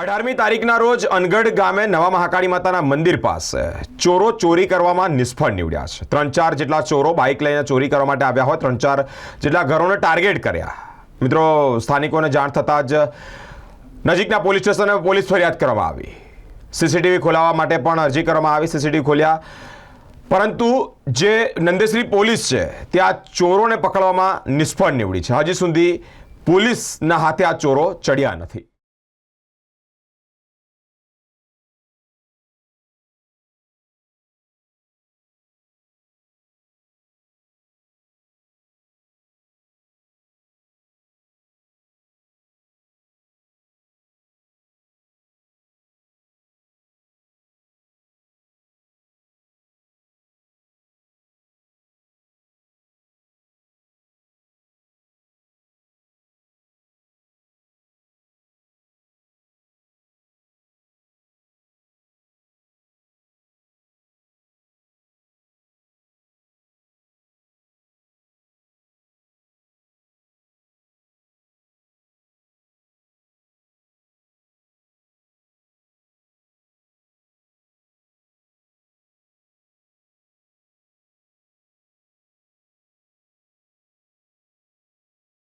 અઢારમી તારીખના રોજ અનગઢ ગામે નવા મહાકાળી માતાના મંદિર પાસે ચોરો ચોરી કરવામાં નિષ્ફળ નીવડ્યા છે. ત્રણ ચાર જેટલા ચોરો બાઇક લઈને ચોરી કરવા માટે આવ્યા હોય, ત્રણ ચાર જેટલા ઘરોને ટાર્ગેટ કર્યા. મિત્રો, સ્થાનિકોને જાણ થતાં જ નજીકના પોલીસ સ્ટેશને પોલીસ ફરિયાદ કરવામાં આવી. સીસીટીવી ખોલાવવા માટે પણ અરજી કરવામાં આવી, સીસીટીવી ખોલ્યા. પરંતુ જે નંદેશ્રી પોલીસ છે, ત્યાં ચોરોને પકડવામાં નિષ્ફળ નીવડી છે. હજી સુધી પોલીસના હાથે આ ચોરો ચડ્યા નથી.